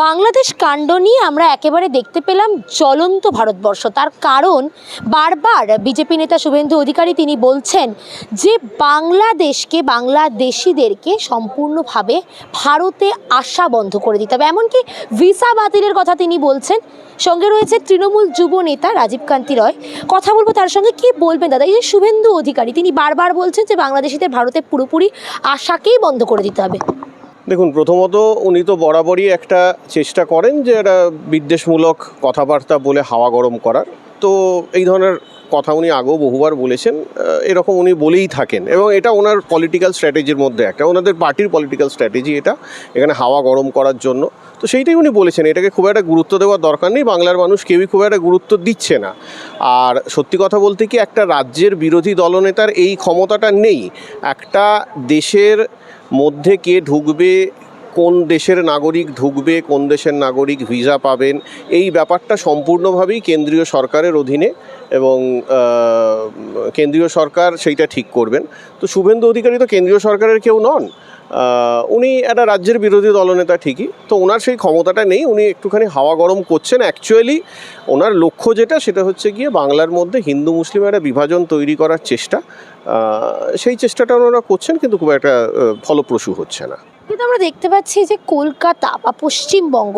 বাংলাদেশ কাণ্ড নিয়ে আমরা একেবারে দেখতে পেলাম জ্বলন্ত ভারতবর্ষ। তার কারণ বারবার বিজেপি নেতা শুভেন্দু অধিকারী তিনি বলছেন যে বাংলাদেশকে, বাংলাদেশিদেরকে সম্পূর্ণভাবে ভারতে আসা বন্ধ করে দিতে হবে। এমনকি ভিসা বাতিলের কথা তিনি বলছেন। সঙ্গে রয়েছে তৃণমূল যুব নেতা রাজীব কান্তি রয়। কথা বলব তার সঙ্গে। কি বলবেন দাদা? এই যে শুভেন্দু অধিকারী, তিনি বারবার বলছেন যে বাংলাদেশিদের ভারতে পুরোপুরি আশাকেই বন্ধ করে দিতে হবে। দেখুন, প্রথমত উনি তো বরাবরই একটা চেষ্টা করেন যে একটা বিদ্বেষমূলক কথাবার্তা বলে হাওয়া গরম করার। তো এই ধরনের কথা উনি আগেও বহুবার বলেছেন এরকম উনি বলেই থাকেন। এবং এটা ওনার পলিটিক্যাল স্ট্র্যাটেজির মধ্যে একটা, ওনাদের পার্টির পলিটিক্যাল স্ট্র্যাটেজি এটা, এখানে হাওয়া গরম করার জন্য। তো সেইটাই উনি বলেছেন, এটাকে খুব একটা গুরুত্ব দেওয়ার দরকার নেই, বাংলার মানুষ কেউই খুব একটা গুরুত্ব দিচ্ছে না। আর সত্যি কথা বলতে কি, একটা রাজ্যের বিরোধী দলনেতার এই ক্ষমতাটা নেই। একটা দেশের মধ্যে কে ঢুকবে, কোন দেশের নাগরিক ঢুকবে, কোন দেশের নাগরিক ভিসা পাবেন, এই ব্যাপারটা সম্পূর্ণভাবেই কেন্দ্রীয় সরকারের অধীনে এবং কেন্দ্রীয় সরকার সেইটা ঠিক করবেন। তো শুভেন্দু অধিকারী তো কেন্দ্রীয় সরকারের কেউ নন। উনি একটা রাজ্যের বিরোধী দলনেতা ঠিকই, তো ওনার সেই ক্ষমতাটা নেই, উনি একটুখানি হাওয়া গরম করছেন অ্যাকচুয়ালি ওনার লক্ষ্য যেটা, সেটা হচ্ছে গিয়ে বাংলার মধ্যে হিন্দু মুসলিম একটা বিভাজন তৈরি করার চেষ্টা। সেই চেষ্টাটা ওনারা করছেন, কিন্তু খুব একটা ফলপ্রসূ হচ্ছে না। কিন্তু আমরা দেখতে পাচ্ছি যে কলকাতা বা পশ্চিমবঙ্গ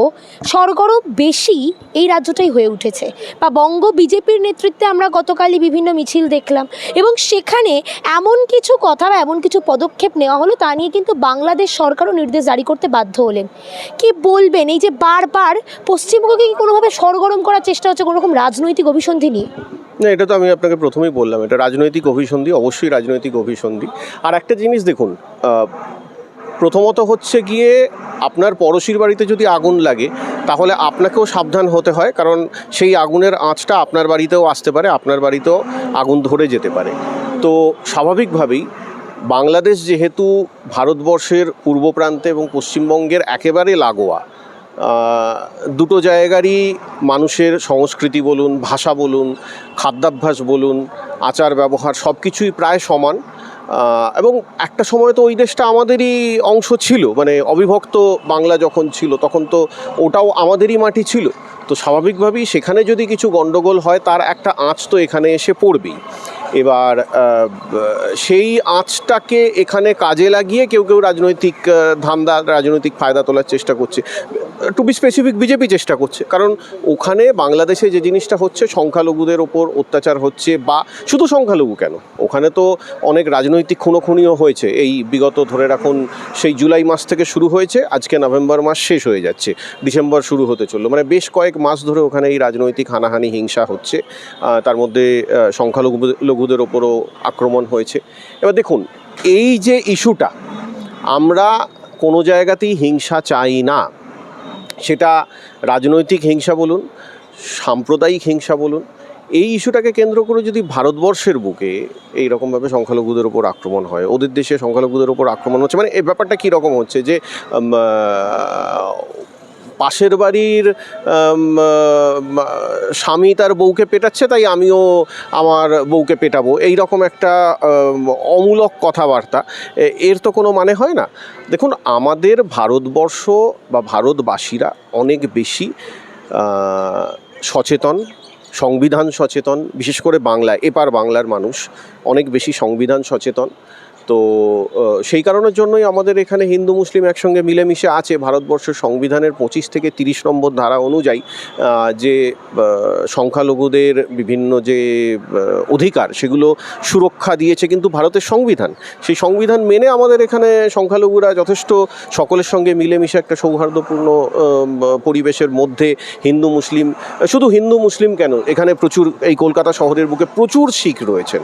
সরগরম বেশি এই রাজ্যটাই হয়ে উঠেছে। বা বঙ্গ বিজেপির নেতৃত্বে আমরা গতকালই বিভিন্ন মিছিল দেখলাম এবং সেখানে এমন কিছু কথা বা এমন কিছু পদক্ষেপ নেওয়া হলো তা নিয়ে কিন্তু বাংলাদেশ সরকারও নির্দেশ জারি করতে বাধ্য হলেন। কি বলবেন এই যে বারবার পশ্চিমবঙ্গকে কি কোনোভাবে সরগরম করার চেষ্টা হচ্ছে কোনো রকম রাজনৈতিক অভিসন্ধি নিয়ে? না, এটা তো আমি আপনাকে প্রথমেই বললাম, এটা রাজনৈতিক অভিসন্ধি, অবশ্যই রাজনৈতিক অভিসন্ধি। আর একটা জিনিস দেখুন প্রথমত হচ্ছে গিয়ে আপনার পড়শির বাড়িতে যদি আগুন লাগে, তাহলে আপনাকেও সাবধান হতে হয়, কারণ সেই আগুনের আঁচটা আপনার বাড়িতেও আসতে পারে, আপনার বাড়িতেও আগুন ধরে যেতে পারে। তো স্বাভাবিকভাবেই বাংলাদেশ যেহেতু ভারতবর্ষের পূর্ব প্রান্তে এবং পশ্চিমবঙ্গের একেবারে লাগোয়া দুটো জায়গারই মানুষের সংস্কৃতি বলুন, ভাষা বলুন, খাদ্যাভ্যাস বলুন আচার ব্যবহার সব কিছুই প্রায় সমান এবং একটা সময় তো ওই দেশটা আমাদেরই অংশ ছিল। মানে অবিভক্ত বাংলা যখন ছিল, তখন তো ওটাও আমাদেরই মাটি ছিল। তো স্বাভাবিকভাবেই সেখানে যদি কিছু গণ্ডগোল হয়, তার একটা আঁচ তো এখানে এসে পড়বেই। এবার সেই আঁচটাকে এখানে কাজে লাগিয়ে কেউ কেউ রাজনৈতিক ধান্দা, রাজনৈতিক ফায়দা তোলার চেষ্টা করছে। টু বি স্পেসিফিক বিজেপি চেষ্টা করছে। কারণ ওখানে বাংলাদেশে যে জিনিসটা হচ্ছে, সংখ্যালঘুদের ওপর অত্যাচার হচ্ছে বা শুধু সংখ্যালঘু কেন? ওখানে তো অনেক রাজনৈতিক খুনোখুনিও হয়েছে। এই বিগত ধরে রাখুন, সেই জুলাই মাস থেকে শুরু হয়েছে, আজকে নভেম্বর মাস শেষ হয়ে যাচ্ছে, ডিসেম্বর শুরু হতে চলল। মানে বেশ কয়েক মাস ধরে ওখানে এই রাজনৈতিক হানাহানি, হিংসা হচ্ছে। তার মধ্যে সংখ্যালঘু লঘুদের ওপরও আক্রমণ হয়েছে। এবার দেখুন, এই যে ইস্যুটা, আমরা কোনো জায়গাতেই হিংসা চাই না। সেটা রাজনৈতিক হিংসা বলুন, সাম্প্রদায়িক হিংসা বলুন, এই ইস্যুটাকে কেন্দ্র করে যদি ভারতবর্ষের বুকে এই রকমভাবে সংখ্যালঘুদের ওপর আক্রমণ হয়, ওদের দেশে সংখ্যালঘুদের ওপর আক্রমণ হচ্ছে মানে এই ব্যাপারটা কী রকম হচ্ছে যে পাশের বাড়ির স্বামী তার বউকে পেটাচ্ছে, তাই আমিও আমার বউকে পেটাবো। এই রকম একটা অমূলক কথাবার্তা। এর তো কোনো মানে হয় না। দেখুন, আমাদের ভারতবর্ষ বা ভারতবাসীরা অনেক বেশি সচেতন, সংবিধান সচেতন, বিশেষ করে বাংলায়, এপার বাংলার মানুষ অনেক বেশি সংবিধান সচেতন। তো সেই কারণের জন্যই আমাদের এখানে হিন্দু মুসলিম একসঙ্গে মিলেমিশে আছে ভারতবর্ষ সংবিধানের পঁচিশ থেকে তিরিশ নম্বর ধারা অনুযায়ী যে সংখ্যালঘুদের বিভিন্ন যে অধিকার সেগুলো সুরক্ষা দিয়েছে কিন্তু ভারতের সংবিধান। সেই সংবিধান মেনে আমাদের এখানে সংখ্যালঘুরা যথেষ্ট সকলের সঙ্গে মিলেমিশে একটা সৌহার্দ্যপূর্ণ পরিবেশের মধ্যে হিন্দু মুসলিম, শুধু হিন্দু মুসলিম কেন, এখানে প্রচুর, এই কলকাতা শহরের বুকে প্রচুর শিখ রয়েছেন।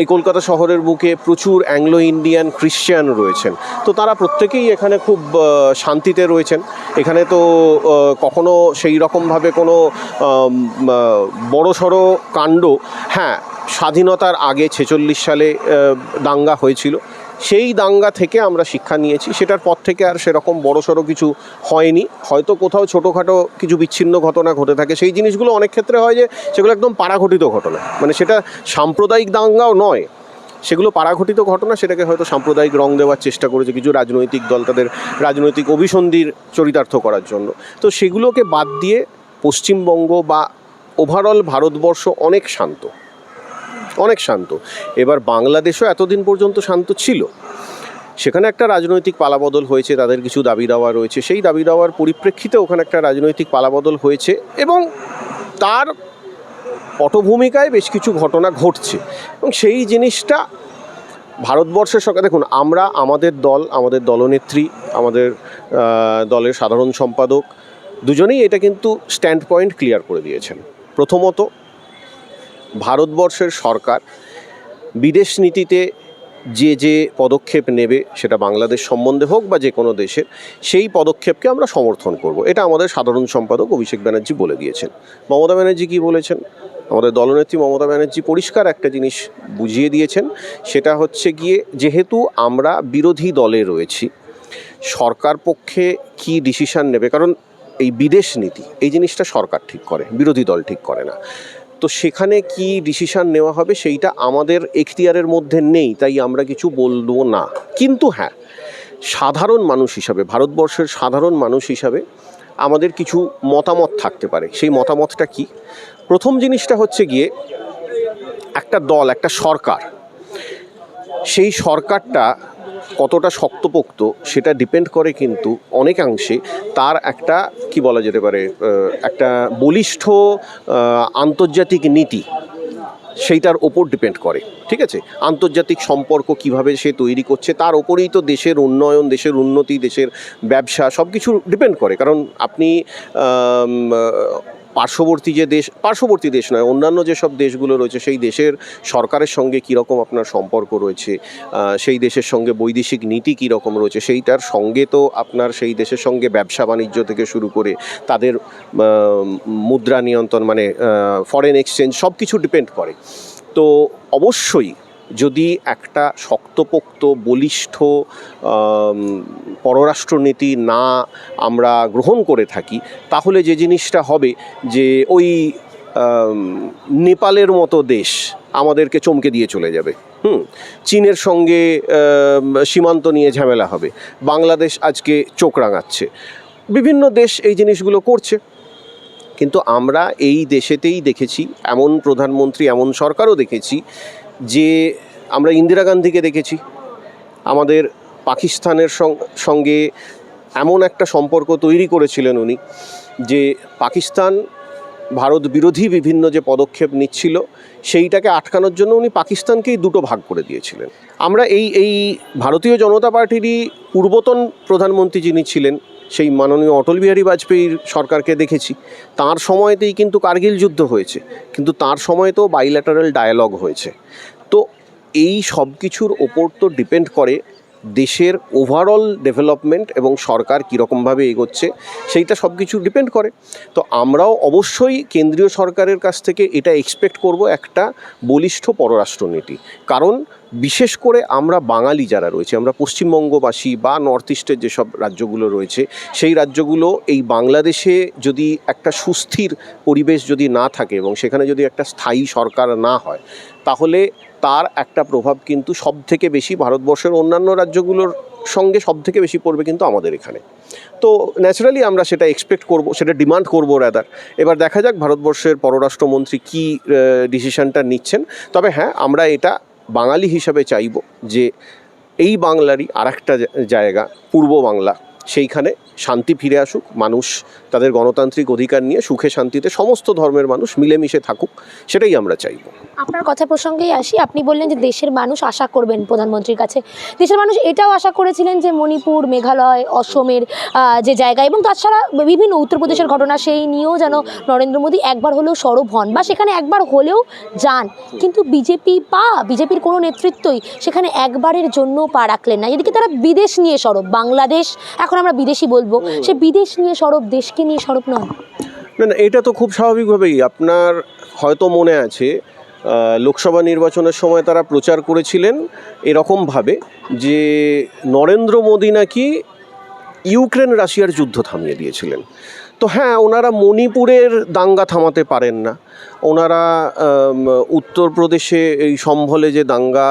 এই কলকাতা শহরের বুকে প্রচুর অ্যাংলো ইন্ডিয়ান খ্রিশ্চান রয়েছেন। তো তারা প্রত্যেকেই এখানে খুব শান্তিতে রয়েছেন। এখানে তো কখনো সেই রকমভাবে কোনো বড় সড়ো কাণ্ড হ্যাঁ স্বাধীনতার আগে ছেচল্লিশ সালে দাঙ্গা হয়েছিল। সেই দাঙ্গা থেকে আমরা শিক্ষা নিয়েছি। সেটার পর থেকে আর সেরকম বড়সড় কিছু হয়নি। হয়তো কোথাও ছোটোখাটো কিছু বিচ্ছিন্ন ঘটনা ঘটে থাকে। সেই জিনিসগুলো অনেক ক্ষেত্রে হয় যে, সেগুলো একদম পাড়াঘটিত ঘটনা। মানে সেটা সাম্প্রদায়িক দাঙ্গাও নয়। সেগুলো পাড়াঘটিত ঘটনা, সেটাকে হয়তো সাম্প্রদায়িক রং দেওয়ার চেষ্টা করেছে কিছু রাজনৈতিক দল তাদের রাজনৈতিক অভিসন্ধির চরিতার্থ করার জন্য। তো সেগুলোকে বাদ দিয়ে পশ্চিমবঙ্গ বা ওভারঅল ভারতবর্ষ অনেক শান্ত। অনেক শান্ত। এবার বাংলাদেশও এতদিন পর্যন্ত শান্ত ছিল। সেখানে একটা রাজনৈতিক পালাবদল হয়েছে, তাদের কিছু দাবি দাওয়া রয়েছে। সেই দাবি দাওয়ার পরিপ্রেক্ষিতে ওখানে একটা রাজনৈতিক পালাবদল হয়েছে এবং তার পটভূমিকায় বেশ কিছু ঘটনা ঘটছে এবং সেই জিনিসটা ভারতবর্ষের সরকার, দেখুন, আমরা আমাদের দল, আমাদের দলনেত্রী, আমাদের দলের সাধারণ সম্পাদক, দুজনেই এটা কিন্তু স্ট্যান্ড পয়েন্ট ক্লিয়ার করে দিয়েছেন। প্রথমত, ভারতবর্ষের সরকার বিদেশ নীতিতে যে যে পদক্ষেপ নেবে সেটা বাংলাদেশ সম্বন্ধে হোক বা যে কোনো দেশের, সেই পদক্ষেপকে আমরা সমর্থন করব। এটা আমাদের সাধারণ সম্পাদক অভিষেক ব্যানার্জি বলে দিয়েছেন। মমতা ব্যানার্জি কী বলেছেন? আমাদের দলনেত্রী মমতা ব্যানার্জি পরিষ্কার একটা জিনিস বুঝিয়ে দিয়েছেন, সেটা হচ্ছে গিয়ে যেহেতু আমরা বিরোধী দলে রয়েছি, সরকার পক্ষে কি ডিসিশন নেবে? কারণ এই বিদেশ নীতি, এই জিনিসটা সরকার ঠিক করে, বিরোধী দল ঠিক করে না। তো সেখানে কি ডিসিশন নেওয়া হবে সেইটা আমাদের এখতিয়ারের মধ্যে নেই, তাই আমরা কিছু বলব না। কিন্তু হ্যাঁ সাধারণ মানুষ হিসাবে, ভারতবর্ষের সাধারণ মানুষ হিসাবে আমাদের কিছু মতামত থাকতে পারে। সেই মতামতটা কি? প্রথম জিনিসটা হচ্ছে গিয়ে একটা দল, একটা সরকার। সেই সরকারটা কতটা শক্তপোক্ত সেটা ডিপেন্ড করে কিন্তু অনেকাংশে তার একটা, কি বলা যেতে পারে একটা বলিষ্ঠ আন্তর্জাতিক নীতি সেইটার ওপর ডিপেন্ড করে, ঠিক আছে? আন্তর্জাতিক সম্পর্ক কীভাবে সে তৈরি করছে তার ওপরেই তো দেশের উন্নয়ন, দেশের উন্নতি, দেশের ব্যবসা সব কিছু ডিপেন্ড করে। কারণ আপনি পার্শ্ববর্তী যে দেশ, পার্শ্ববর্তী দেশ নয়, অন্যান্য যেসব দেশগুলো রয়েছে, সেই দেশের সরকারের সঙ্গে কীরকম আপনার সম্পর্ক রয়েছে? সেই দেশের সঙ্গে বৈদেশিক নীতি কীরকম রয়েছে? সেইটার সঙ্গে তো আপনার সেই দেশের সঙ্গে ব্যবসা বাণিজ্য থেকে শুরু করে তাদের মুদ্রা নিয়ন্ত্রণ মানে ফরেন এক্সচেঞ্জ সব কিছু ডিপেন্ড করে। তো অবশ্যই যদি একটা শক্তপোক্ত, বলিষ্ঠ পররাষ্ট্রনীতি না আমরা গ্রহণ করে থাকি, তাহলে যে জিনিসটা হবে যে ওই নেপালের মতো দেশ আমাদেরকে চমকে দিয়ে চলে যাবে। হুম, চীনের সঙ্গে সীমান্ত নিয়ে ঝামেলা হবে। বাংলাদেশ আজকে চোখ রাঙাচ্ছে। বিভিন্ন দেশ এই জিনিসগুলো করছে। কিন্তু আমরা এই দেশেতেই দেখেছি, এমন প্রধানমন্ত্রী, এমন সরকারও দেখেছি যে আমরা ইন্দিরা গান্ধীকে দেখেছি। আমাদের পাকিস্তানের সঙ্গে এমন একটা সম্পর্ক তৈরি করেছিলেন উনি, যে পাকিস্তান ভারত বিরোধী বিভিন্ন যে পদক্ষেপ নিচ্ছিল, সেইটাকে আটকানোর জন্য উনি পাকিস্তানকেই দুটো ভাগ করে দিয়েছিলেন। আমরা এই এই ভারতীয় জনতা পার্টিরই পূর্বতন প্রধানমন্ত্রী যিনি ছিলেন, সেই মাননীয় অটল বিহারী বাজপেয়ীর সরকারকে দেখেছি। তার সময়তেই কিন্তু কার্গিল যুদ্ধ হয়েছে, কিন্তু তার সময়তেও বাইল্যাটারাল ডায়ালগ হয়েছে। তো এই সব কিছুর ওপর তো ডিপেন্ড করে দেশের ওভারঅল ডেভেলপমেন্ট এবং সরকার কীরকমভাবে এগোচ্ছে, সেইটা সব কিছু ডিপেন্ড করে। তো আমরাও অবশ্যই কেন্দ্রীয় সরকারের কাছ থেকে এটা এক্সপেক্ট করব একটা বলিষ্ঠ পররাষ্ট্রনীতি। কারণ বিশেষ করে আমরা বাঙালি যারা রয়েছে, আমরা পশ্চিমবঙ্গবাসী বা নর্থ ইস্টের যেসব রাজ্যগুলো রয়েছে, সেই রাজ্যগুলো এই বাংলাদেশে যদি একটা সুস্থির পরিবেশ যদি না থাকে এবং সেখানে যদি একটা স্থায়ী সরকার না হয়, তাহলে তার একটা প্রভাব কিন্তু সব থেকে বেশি ভারতবর্ষের অন্যান্য রাজ্যগুলোর সঙ্গে সব থেকে বেশি পড়বে কিন্তু আমাদের এখানে। তো ন্যাচারালি আমরা সেটা এক্সপেক্ট করব, সেটা ডিমান্ড করব রাদার এবার দেখা যাক ভারতবর্ষের পররাষ্ট্রমন্ত্রী কী ডিসিশনটা নিচ্ছেন। তবে হ্যাঁ আমরা এটা বাঙালি হিসাবে চাইব যে এই বাংলারই আর একটা জায়গা, পূর্ব বাংলা সেইখানে শান্তি ফিরে আসুক, মানুষ তাদের গণতান্ত্রিক অধিকার নিয়ে সুখে শান্তিতে সমস্ত ধর্মের মানুষ মিলেমিশে থাকুক, সেটাই আমরা চাইব। আপনার কথা প্রসঙ্গেই আসি, আপনি বললেন যে দেশের মানুষ আশা করবেন প্রধানমন্ত্রীর কাছে। দেশের মানুষ এটাও আশা করেছিলেন যে মণিপুর, মেঘালয়, অসমের যে জায়গা এবং তাছাড়া বিভিন্ন উত্তরপ্রদেশের ঘটনা, সেই নিয়েও যেন নরেন্দ্র মোদী একবার হলেও সরব হন বা সেখানে একবার হলেও যান। কিন্তু বিজেপি বা বিজেপির কোনো নেতৃত্বই সেখানে একবারের জন্য পা রাখলেন না। এদিকে তারা বিদেশ নিয়ে সরব, বাংলাদেশ এখন আমরা বিদেশি বলব সে বিদেশ নিয়ে সরব দেশকে নিয়ে সরব নয়। না না এটা তো খুব স্বাভাবিকভাবেই। আপনার হয়তো মনে আছে লোকসভা নির্বাচনের সময় তারা প্রচার করেছিলেন এরকমভাবে যে নরেন্দ্র মোদী নাকি ইউক্রেন রাশিয়ার যুদ্ধ থামিয়ে দিয়েছিলেন। তো হ্যাঁ ওনারা মণিপুরের দাঙ্গা থামাতে পারেন না। ওনারা উত্তরপ্রদেশে এই সম্ভলে যে দাঙ্গা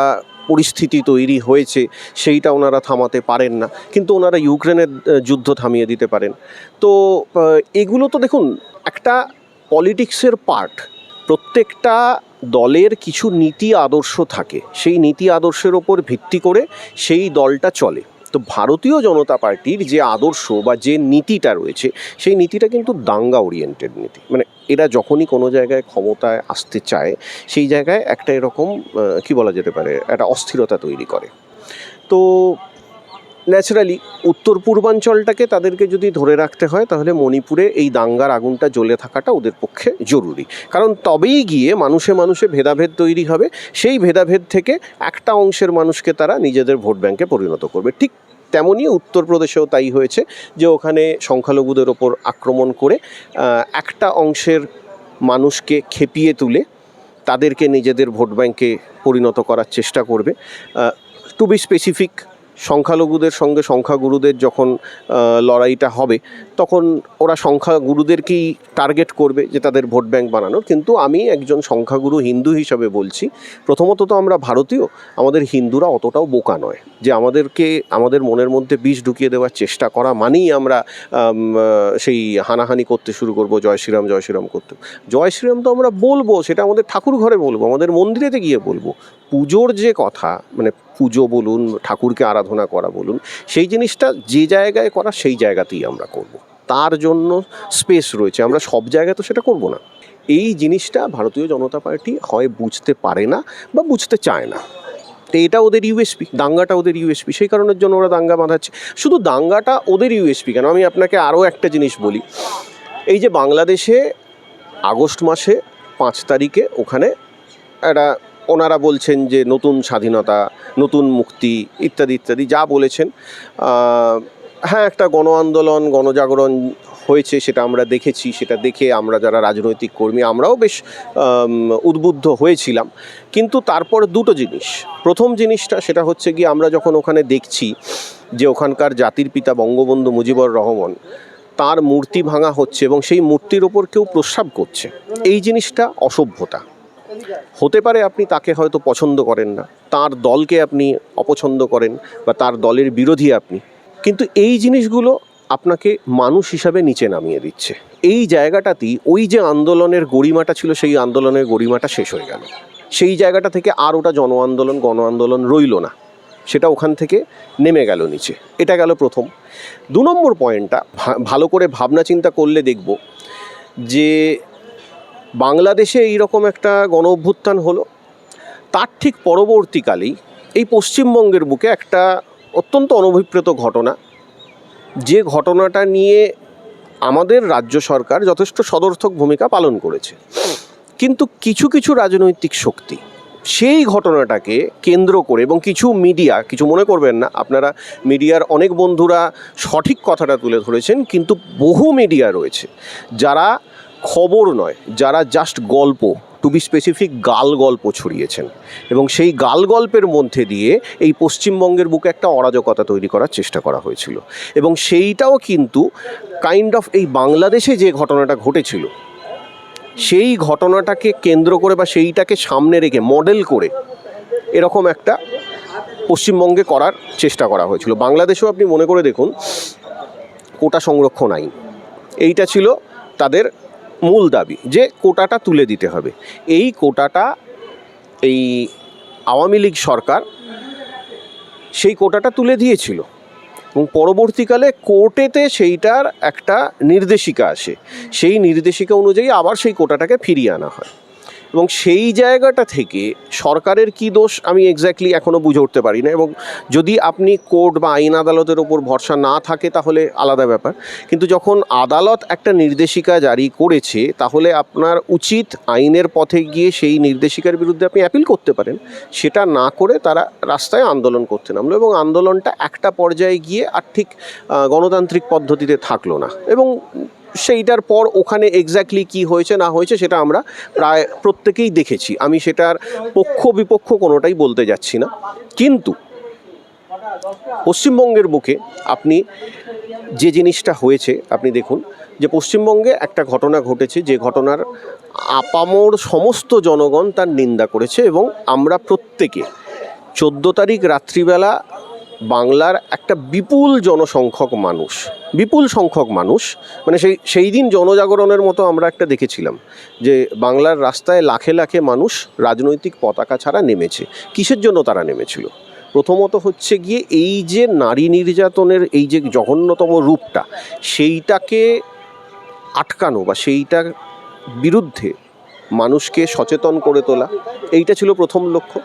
পরিস্থিতি তৈরি হয়েছে, সেইটা ওনারা থামাতে পারেন না। কিন্তু ওনারা ইউক্রেনের যুদ্ধ থামিয়ে দিতে পারেন। তো এগুলো তো দেখুন, একটা পলিটিক্সের পার্ট। প্রত্যেকটা দলের কিছু নীতি আদর্শ থাকে। সেই নীতি আদর্শের ওপর ভিত্তি করে সেই দলটা চলে। তো ভারতীয় জনতা পার্টির যে আদর্শ বা যে নীতিটা রয়েছে, সেই নীতিটা কিন্তু দাঙ্গা ওরিয়েন্টেড নীতি। মানে এরা যখনই কোনো জায়গায় ক্ষমতায় আসতে চায়, সেই জায়গায় একটা এরকম কি বলা যেতে পারে, একটা অস্থিরতা তৈরি করে। তো ন্যাচারালি উত্তর পূর্বাঞ্চলটাকে তাদেরকে যদি ধরে রাখতে হয়, তাহলে মণিপুরে এই দাঙ্গার আগুনটা জ্বলে থাকাটা ওদের পক্ষে জরুরি। কারণ তবেই গিয়ে মানুষে মানুষে ভেদাভেদ তৈরি হবে, সেই ভেদাভেদ থেকে একটা অংশের মানুষকে তারা নিজেদের ভোট ব্যাংকে পরিণত করবে। ঠিক তেমনই উত্তরপ্রদেশেও তাই হয়েছে যে ওখানে সংখ্যালঘুদের ওপর আক্রমণ করে একটা অংশের মানুষকে খেপিয়ে তুলে তাদেরকে নিজেদের ভোট ব্যাংকে পরিণত করার চেষ্টা করবে। টু বি স্পেসিফিক সংখ্যালঘুদের সঙ্গে সংখ্যাগুরুদের যখন লড়াইটা হবে তখন ওরা সংখ্যাগুরুদেরকেই টার্গেট করবে যে তাদের ভোট ব্যাংক বানানোর। কিন্তু আমি একজন সংখ্যাগুরু হিন্দু হিসাবে বলছি, প্রথমত তো আমরা ভারতীয়, আমাদের হিন্দুরা অতটাও বোকা নয়। যে আমাদেরকে, আমাদের মনের মধ্যে বিষ ঢুকিয়ে দেওয়ার চেষ্টা করা মানেই আমরা সেই হানাহানি করতে শুরু করব, জয় শ্রীরাম জয় শ্রীরাম করতে। জয় শ্রীরাম তো আমরা বলব, সেটা আমাদের ঠাকুর ঘরে বলব, আমাদের মন্দিরেতে গিয়ে বলব। পুজোর যে কথা মানে পুজো বলুন, ঠাকুরকে আরাধনা করা বলুন, সেই জিনিসটা যে জায়গায় করা, সেই জায়গাতেই আমরা করব। তার জন্য স্পেস রয়েছে। আমরা সব জায়গায় তো সেটা করব না। এই জিনিসটা ভারতীয় জনতা পার্টি হয় বুঝতে পারে না বা বুঝতে চায় না। তো এটা ওদের ইউএসপি দাঙ্গাটা ওদের ইউএসপি সেই কারণের জন্য ওরা দাঙ্গা বাঁধাচ্ছে। শুধু দাঙ্গাটা ওদের ইউএসপি কেন? আমি আপনাকে আরও একটা জিনিস বলি। এই যে বাংলাদেশে আগস্ট মাসে পাঁচ তারিখে ওখানে একটা ওনারা বলছেন যে নতুন স্বাধীনতা, নতুন মুক্তি ইত্যাদি ইত্যাদি যা বলেছেন হ্যাঁ একটা গণ আন্দোলন গণজাগরণ হয়েছে, সেটা আমরা দেখেছি, সেটা দেখে আমরা যারা রাজনৈতিক কর্মী, আমরাও বেশ উদ্বুদ্ধ হয়েছিলাম। কিন্তু তারপর দুটো জিনিস। প্রথম জিনিসটা সেটা হচ্ছে গিয়ে আমরা যখন ওখানে দেখছি যে ওখানকার জাতির পিতা বঙ্গবন্ধু মুজিবুর রহমান, তার মূর্তি ভাঙা হচ্ছে এবং সেই মূর্তির ওপর কেউ প্রস্রাব করছে, এই জিনিসটা অসভ্যতা। হতে পারে আপনি তাকে হয়তো পছন্দ করেন না, তার দলকে আপনি অপছন্দ করেন বা তার দলের বিরোধী আপনি কিন্তু এই জিনিসগুলো আপনাকে মানুষ হিসাবে নিচে নামিয়ে দিচ্ছে। এই জায়গাটাতেই ওই যে আন্দোলনের গরিমাটা ছিল, সেই আন্দোলনের গরিমাটা শেষ হয়ে গেল। সেই জায়গাটা থেকে আর ওটা জন আন্দোলন, গণ আন্দোলন রইল না। সেটা ওখান থেকে নেমে গেল নিচে। এটা গেল প্রথম। দু নম্বর পয়েন্টটা ভালো করে ভাবনা চিন্তা করলে দেখব যে বাংলাদেশে এইরকম একটা গণ অভ্যুত্থান হলো। তার ঠিক পরবর্তীকালেই এই পশ্চিমবঙ্গের বুকে একটা অত্যন্ত অনভিপ্রেত ঘটনা। যে ঘটনাটা নিয়ে আমাদের রাজ্য সরকার যথেষ্ট সদর্থক ভূমিকা পালন করেছে। কিন্তু কিছু কিছু রাজনৈতিক শক্তি সেই ঘটনাটাকে কেন্দ্র করে এবং কিছু মিডিয়া, কিছু মনে করবেন না, আপনারা মিডিয়ার অনেক বন্ধুরা সঠিক কথাটা তুলে ধরেছেন, কিন্তু বহু মিডিয়া রয়েছে যারা খবর নয়, যারা জাস্ট গল্প টু বি স্পেসিফিক গাল গল্প ছড়িয়েছেন। এবং সেই গাল গল্পের মধ্যে দিয়ে এই পশ্চিমবঙ্গের বুকে একটা অরাজকতা তৈরি করার চেষ্টা করা হয়েছিল। এবং সেইটাও কিন্তু কাইন্ড অফ এই বাংলাদেশে যে ঘটনাটা ঘটেছিল, সেই ঘটনাটাকে কেন্দ্র করে বা সেইটাকে সামনে রেখে মডেল করে এরকম একটা পশ্চিমবঙ্গে করার চেষ্টা করা হয়েছিল। বাংলাদেশেও আপনি মনে করে দেখুন, কোটা সংরক্ষণ আইন, এইটা ছিল তাদের মূল দাবি যে কোটাটা তুলে দিতে হবে। এই কোটাটা এই আওয়ামী লীগ সরকার সেই কোটাটা তুলে দিয়েছিল। এবং পরবর্তীকালে কোর্টেতে সেইটার একটা নির্দেশিকা আসে। সেই নির্দেশিকা অনুযায়ী আবার সেই কোটাটাকে ফিরিয়ে আনা হয়। এবং সেই জায়গাটা থেকে সরকারের কি দোষ আমি এক্স্যাক্টলি এখনও বুঝে উঠতে পারি না এবং যদি আপনি কোর্ট বা আইন আদালতের ওপর ভরসা না থাকে তাহলে আলাদা ব্যাপার। কিন্তু যখন আদালত একটা নির্দেশিকা জারি করেছে, তাহলে আপনার উচিত আইনের পথে গিয়ে সেই নির্দেশিকার বিরুদ্ধে আপনি অ্যাপিল করতে পারেন। সেটা না করে তারা রাস্তায় আন্দোলন করতে নামলো এবং আন্দোলনটা একটা পর্যায়ে গিয়ে আর ঠিক গণতান্ত্রিক পদ্ধতিতে থাকল না। এবং সেইটার পর ওখানে এক্স্যাক্টলি কি হয়েছে, না হয়েছে, সেটা আমরা প্রায় প্রত্যেকেই দেখেছি। আমি সেটার পক্ষ বিপক্ষ কোনোটাই বলতে যাচ্ছি না। কিন্তু পশ্চিমবঙ্গের বুকে আপনি যে জিনিসটা হয়েছে, আপনি দেখুন যে পশ্চিমবঙ্গে একটা ঘটনা ঘটেছে, যে ঘটনার আপামর সমস্ত জনগণ তার নিন্দা করেছে এবং আমরা প্রত্যেকে চোদ্দ তারিখ রাত্রিবেলা বাংলার একটা বিপুল জনসংখ্যক মানুষ, বিপুল সংখ্যক মানুষ মানে সেই সেই দিন জনজাগরণের মতো আমরা একটা দেখেছিলাম যে বাংলার রাস্তায় লাখে লাখে মানুষ রাজনৈতিক পতাকা ছাড়া নেমেছে। কিসের জন্য তারা নেমেছিল? প্রথমত হচ্ছে গিয়ে এই যে নারী নির্যাতনের এই যে জঘন্যতম রূপটা, সেইটাকে আটকানো বা সেইটার বিরুদ্ধে মানুষকে সচেতন করে তোলা, এইটা ছিল প্রথম লক্ষ্য।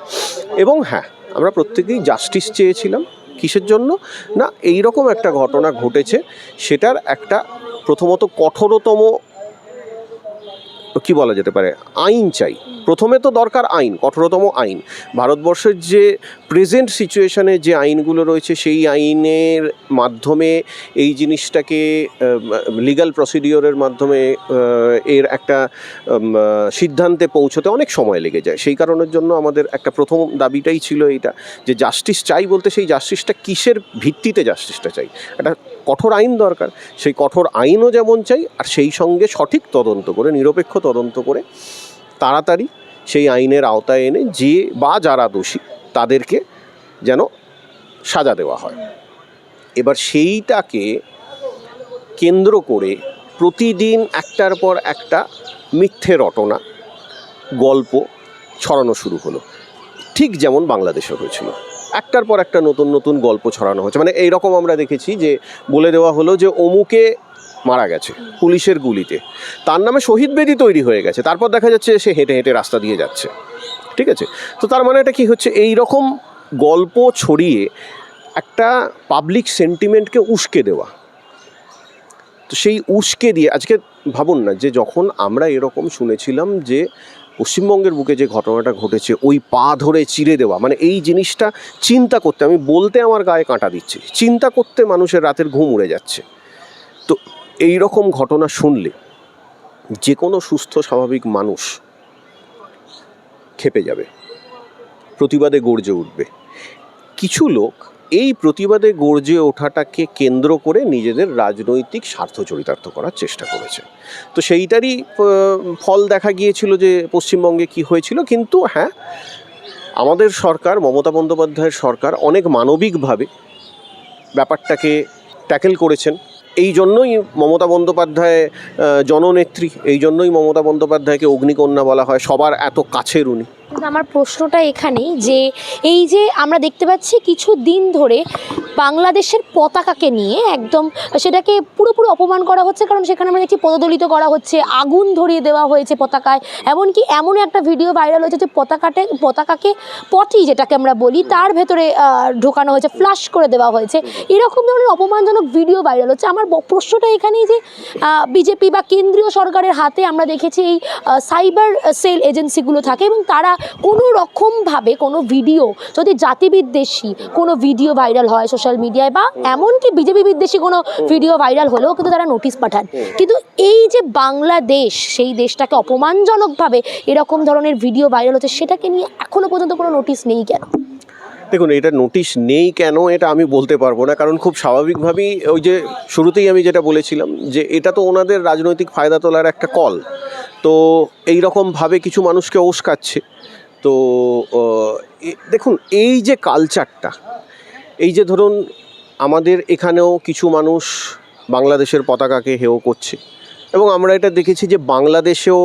এবং হ্যাঁ আমরা প্রত্যেকেই জাস্টিস চেয়েছিলাম। কিসের জন্য? না এই রকম একটা ঘটনা ঘটেছে। সেটার একটা প্রথমত কঠোরতম কি বলা যেতে পারে? আইন চাই। প্রথমে তো দরকার আইন, কঠোরতম আইন। ভারতবর্ষের যে প্রেজেন্ট সিচুয়েশনে যে আইনগুলো রয়েছে, সেই আইনের মাধ্যমে এই জিনিসটাকে লিগ্যাল প্রসিডিওরের মাধ্যমে এর একটা সিদ্ধান্তে পৌঁছতে অনেক সময় লেগে যায়। সেই কারণের জন্য আমাদের একটা প্রথম দাবিটাই ছিল এইটা, যে জাস্টিস চাই বলতে সেই জাস্টিসটা কিসের ভিত্তিতে জাস্টিসটা চাই? একটা কঠোর আইন দরকার। সেই কঠোর আইনও যেমন চাই, আর সেই সঙ্গে সঠিক তদন্ত করে, নিরপেক্ষ তদন্ত করে তাড়াতাড়ি সেই আইনের আওতায় এনে যে বা যারা দোষী তাদেরকে যেন সাজা দেওয়া হয়। এবার সেইটাকে কেন্দ্র করে প্রতিদিন একটার পর একটা মিথ্যে রটনা, গল্প ছড়ানো শুরু হলো। ঠিক যেমন বাংলাদেশে হয়েছিল। একটার পর একটা নতুন নতুন গল্প ছড়ানো হচ্ছে মানে এইরকম আমরা দেখেছি যে, বলে দেওয়া হলো যে, অমুকে মারা গেছে পুলিশের গুলিতে। তার নামে শহীদ বেদি তৈরি হয়ে গেছে। তারপর দেখা যাচ্ছে সে হেঁটে হেঁটে রাস্তা দিয়ে যাচ্ছে। ঠিক আছে? তো তার মানে এটা কি হচ্ছে? এই রকম গল্প ছড়িয়ে একটা পাবলিক সেন্টিমেন্টকে উস্কে দেওয়া। তো সেই উস্কে দিয়ে, আজকে ভাবুন না যে, যখন আমরা এরকম শুনেছিলাম যে পশ্চিমবঙ্গের বুকে যে ঘটনাটা ঘটেছে, ওই পা ধরে চিড়ে দেওয়া মানে এই জিনিসটা চিন্তা করতে, আমি বলতে আমার গায়ে কাঁটা দিচ্ছে, চিন্তা করতে মানুষের রাতের ঘুম উড়ে যাচ্ছে। তো এই রকম ঘটনা শুনলে যে কোনো সুস্থ, স্বাভাবিক মানুষ খেপে যাবে, প্রতিবাদে গর্জে উঠবে। কিছু লোক এই প্রতিবাদে গর্জে ওঠাটাকে কেন্দ্র করে নিজেদের রাজনৈতিক স্বার্থ চরিতার্থ করার চেষ্টা করেছে। তো সেইটারই ফল দেখা গিয়েছিল যে পশ্চিমবঙ্গে কি হয়েছিল, কিন্তু হ্যাঁ আমাদের সরকার, মমতা বন্দ্যোপাধ্যায়ের সরকার অনেক মানবিকভাবে ব্যাপারটাকে ট্যাকেল করেছেন। এই জন্যই মমতা বন্দ্যোপাধ্যায় জননেত্রী, এই জন্যই মমতা বন্দ্যোপাধ্যায়কে অগ্নিকন্যা বলা হয়, সবার এত কাছের উনি। আমার প্রশ্নটা এখানেই যে, এই যে আমরা দেখতে পাচ্ছি কিছু দিন ধরে বাংলাদেশের পতাকাকে নিয়ে একদম সেটাকে পুরোপুরি অপমান করা হচ্ছে, কারণ সেখানে আমরা দেখছি পদদলিত করা হচ্ছে, আগুন ধরিয়ে দেওয়া হয়েছে পতাকায়। এমনকি এমন একটা ভিডিও ভাইরাল হয়েছে যে পতাকাটে, পতাকাকে পটি যেটাকে আমরা বলি, তার ভেতরে ঢোকানো হয়েছে ফ্লাশ করে দেওয়া হয়েছে। এরকম ধরনের অপমানজনক ভিডিও ভাইরাল হচ্ছে। আমার প্রশ্নটা এখানেই যে বিজেপি বা কেন্দ্রীয় সরকারের হাতে আমরা দেখেছি এই সাইবার সেল এজেন্সিগুলো থাকে এবং তারা কোনো রকমভাবে কোনো ভিডিও, যদি জাতিবিদ্বেষী কোনো ভিডিও ভাইরাল হয় সোশ্যাল মিডিয়ায় বা এমনকি বিজেপি বিদ্বেষী কোনো ভিডিও ভাইরাল হলেও কিন্তু তারা নোটিশ পাঠান। কিন্তু এই যে বাংলাদেশ, সেই দেশটাকে অপমানজনকভাবে এরকম ধরনের ভিডিও ভাইরাল হচ্ছে, সেটাকে নিয়ে এখনও পর্যন্ত কোনো নোটিশ নেই কেন? দেখুন, এটা নোটিশ নেই কেন এটা আমি বলতে পারব না, কারণ খুব স্বাভাবিকভাবেই ওই যে শুরুতেই আমি যেটা বলেছিলাম যে এটা তো ওনাদের রাজনৈতিক ফায়দা তোলার একটা কল। তো এই রকমভাবে কিছু মানুষকে উস্কাচ্ছে তো দেখুন, এই যে কালচারটা এই যে ধরুন আমাদের এখানেও কিছু মানুষ বাংলাদেশের পতাকাকে হেয় করছে এবং আমরা এটা দেখেছি যে বাংলাদেশেও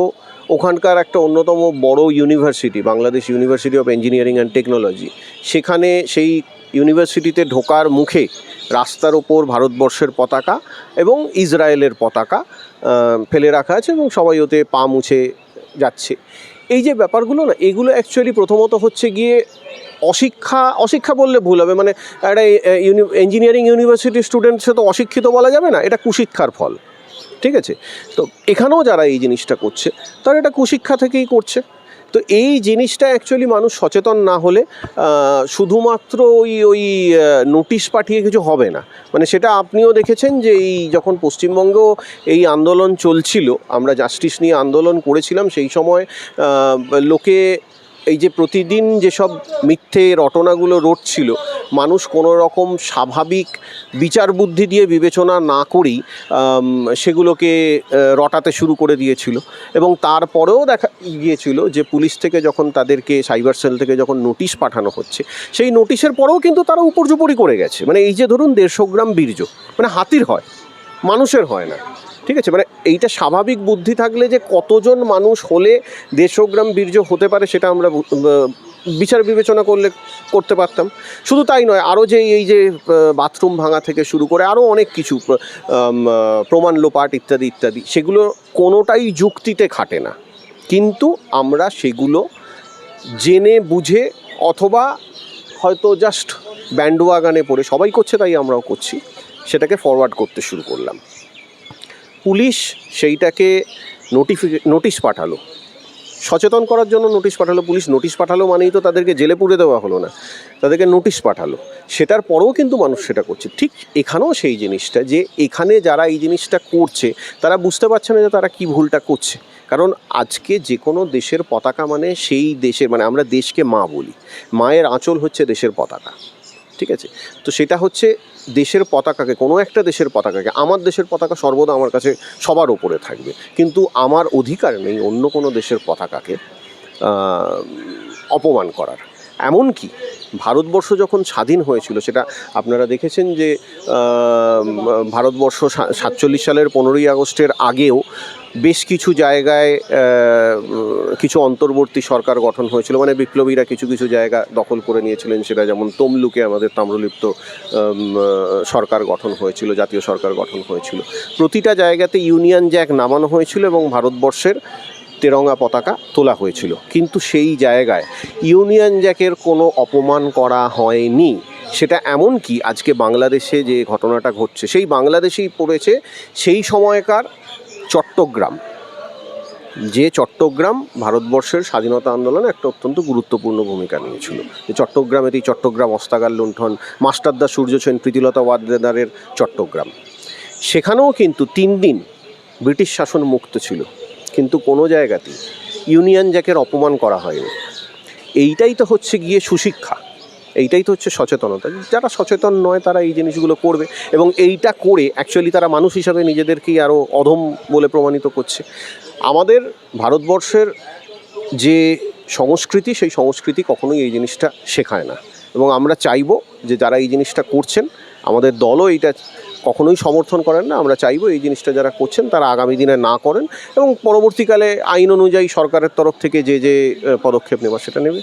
ওখানকার একটা অন্যতম বড় university, Bangladesh university of engineering and technology, সেখানে সেই ইউনিভার্সিটিতে ঢোকার মুখে রাস্তার ওপর ভারতবর্ষের পতাকা এবং ইসরায়েলের পতাকা ফেলে রাখা আছে এবং সবাই ওতে পা মুছে যাচ্ছে। এই যে ব্যাপারগুলো না, এগুলো অ্যাকচুয়ালি প্রথমত হচ্ছে গিয়ে অশিক্ষা অশিক্ষা বললে ভুল হবে। মানে একটা ইঞ্জিনিয়ারিং ইউনিভার্সিটি স্টুডেন্ট সে তো অশিক্ষিত বলা যাবে না, এটা কুশিক্ষার ফল। ঠিক আছে? তো এখানেও যারা এই জিনিসটা করছে, তারা এটা কুশিক্ষা থেকেই করছে। তো এই জিনিসটা অ্যাকচুয়ালি মানুষ সচেতন না হলে শুধুমাত্র ওই ওই নোটিশ পাঠিয়ে কিছু হবে না। মানে সেটা আপনিও দেখেছেন যে এই যখন পশ্চিমবঙ্গেও এই আন্দোলন চলছিল, আমরা জাস্টিস নিয়ে আন্দোলন করেছিলাম, সেই সময় লোকে এই যে প্রতিদিন যেসব মিথ্যে রটনাগুলো রটছিল, মানুষ কোনো রকম স্বাভাবিক বিচার বুদ্ধি দিয়ে বিবেচনা না করেই সেগুলোকে রটাতে শুরু করে দিয়েছিল। এবং তারপরেও দেখা গিয়েছিল যে পুলিশ থেকে যখন তাদেরকে, সাইবার সেল থেকে যখন নোটিশ পাঠানো হচ্ছে, সেই নোটিশের পরেও কিন্তু তারা উপর্যুপরি করে গেছে। মানে এই যে ধরুন দেড়শো গ্রাম বীর্য মানে হাতির হয়, মানুষের হয় না। ঠিক আছে? মানে এইটা স্বাভাবিক বুদ্ধি থাকলে যে কতজন মানুষ হলে দেড়শো গ্রাম বীর্য হতে পারে সেটা আমরা বিচার বিবেচনা করলে করতে পারতাম। শুধু তাই নয় আরও যে এই যে বাথরুম ভাঙা থেকে শুরু করে আরও অনেক কিছু প্রমাণ লোপাট ইত্যাদি ইত্যাদি, সেগুলো কোনোটাই যুক্তিতে খাটে না। কিন্তু আমরা সেগুলো জেনে, বুঝে অথবা হয়তো জাস্ট ব্যান্ডওয়াগানে পড়ে, সবাই করছে তাই আমরাও করছি, সেটাকে ফরওয়ার্ড করতে শুরু করলাম। পুলিশ সেইটাকে নোটিফিকে নোটিশ পাঠালো। সচেতন করার জন্য নোটিশ পাঠালো, পুলিশ নোটিশ পাঠালো মানেই তো তাদেরকে জেলে পুড়ে দেওয়া হলো না। তাদেরকে নোটিশ পাঠালো। সেটার পরেও কিন্তু মানুষ সেটা করছে। ঠিক এখানেও সেই জিনিসটা যে এখানে যারা এই জিনিসটা করছে, তারা বুঝতে পারছে না যে তারা কি ভুলটা করছে। কারণ আজকে যে কোনো দেশের পতাকা মানে সেই দেশের মানে আমরা দেশকে মা বলি। মায়ের আঁচল হচ্ছে দেশের পতাকা। ঠিক আছে? তো সেটা হচ্ছে দেশের পতাকাকে, কোনো একটা দেশের পতাকাকে, আমার দেশের পতাকা সর্বদা আমার কাছে সবার ওপরে থাকবে। কিন্তু আমার অধিকার নেই অন্য কোনো দেশের পতাকাকে অপমান করার। এমনকি ভারতবর্ষ যখন স্বাধীন হয়েছিল, সেটা আপনারা দেখেছেন যে ভারতবর্ষ সাতচল্লিশ সালের পনেরোই আগস্টের আগেও বেশ কিছু জায়গায় কিছু অন্তর্বর্তী সরকার গঠন হয়েছিল। মানে বিপ্লবীরা কিছু কিছু জায়গা দখল করে নিয়েছিলেন, সেটা যেমন তমলুকে আমাদের তাম্রলিপ্ত সরকার গঠন হয়েছিল, জাতীয় সরকার গঠন হয়েছিল। প্রতিটা জায়গাতে ইউনিয়ন জ্যাক নামানো হয়েছিল এবং ভারতবর্ষের তেরঙ্গা পতাকা তোলা হয়েছিল। কিন্তু সেই জায়গায় ইউনিয়ন জ্যাকের কোনো অপমান করা হয়নি। সেটা এমন কি, আজকে বাংলাদেশে যে ঘটনাটা ঘটছে, সেই বাংলাদেশেই পড়েছে, সেই সময়কার চট্টগ্রাম। যে চট্টগ্রাম ভারতবর্ষের স্বাধীনতা আন্দোলনে একটা অত্যন্ত গুরুত্বপূর্ণ ভূমিকা নিয়েছিল। যে চট্টগ্রামের এই চট্টগ্রাম অস্তাগার লুণ্ঠন মাস্টারদা সূর্যসেন প্রীতিলতা ওয়াদ্দেদারের চট্টগ্রাম। সেখানেও কিন্তু তিন দিন ব্রিটিশ শাসন মুক্ত ছিল। কিন্তু কোনো জায়গাতেই ইউনিয়ন জ্যাকের অপমান করা হয়নি। এইটাই তো হচ্ছে গিয়ে সুশিক্ষা। এইটাই তো হচ্ছে সচেতনতা। যারা সচেতন নয়, তারা এই জিনিসগুলো করবে এবং এইটা করে অ্যাকচুয়ালি তারা মানুষ হিসাবে নিজেদেরকেই আরও অধম বলে প্রমাণিত করছে। আমাদের ভারতবর্ষের যে সংস্কৃতি, সেই সংস্কৃতি কখনোই এই জিনিসটা শেখায় না। এবং আমরা চাইব যে যারা এই জিনিসটা করছেন, আমাদের দলও এইটা কখনোই সমর্থন করেন না। আমরা চাইব এই জিনিসটা যারা করছেন, তারা আগামী দিনে না করেন এবং পরবর্তীকালে আইন অনুযায়ী সরকারের তরফ থেকে যে যে পদক্ষেপ নেওয়া সেটা নেবে।